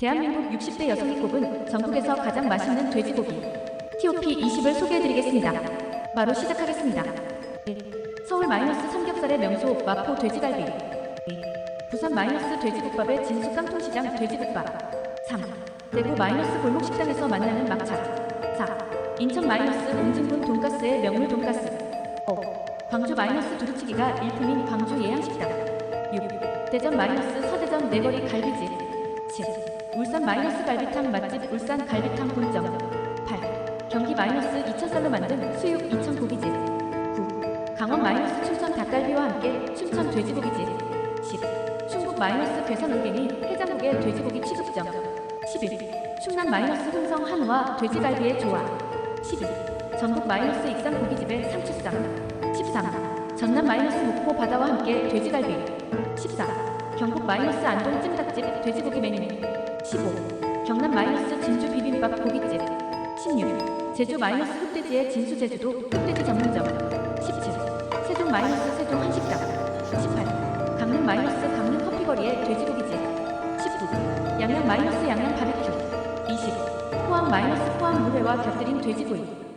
대한민국 60대 여성이 꼽은 전국에서 가장 맛있는 돼지고기 TOP 20을 소개해드리겠습니다. 바로 시작하겠습니다. 1. 서울 마이너스 삼겹살의 명소 마포 돼지갈비 2. 부산 마이너스 돼지국밥의 진수 깡통시장 돼지국밥 3. 대구 마이너스 골목식당에서 만나는 막차 4. 인천 마이너스 웅진군 돈가스의 명물 돈가스 5. 광주 마이너스 두루치기가 일품인 광주 예양식당 6. 대전 마이너스 서대전 내거리 갈비집 7. 울산 마이너스 갈비탕 맛집 울산 갈비탕 본점 8. 경기 마이너스 이천살로 만든 수육 이천 고기집 9. 강원 마이너스 춘천 닭갈비와 함께 춘천 돼지고기집 10. 충북 마이너스 괴산 올갱이 해장국의 돼지고기 취급점 11. 충남 마이너스 흥성 한우와 돼지갈비의 조화 12. 전북 마이너스 익산 고기집의 상추쌈 13. 전남 마이너스 목포 바다와 함께 돼지갈비 14. 경북 마이너스 안동 찜닭집 돼지고기 메뉴 15. 경남 마이너스 진주 비빔밥 고깃집 16. 제주 마이너스 흑돼지의 진수 제주도 흑돼지 전문점 17. 세종 마이너스 세종 한식당 18. 강릉 마이너스 강릉 커피거리의 돼지고기집 19. 양양 마이너스 양양 바비큐 20. 포항 마이너스 포항 물회와 곁들인 돼지구이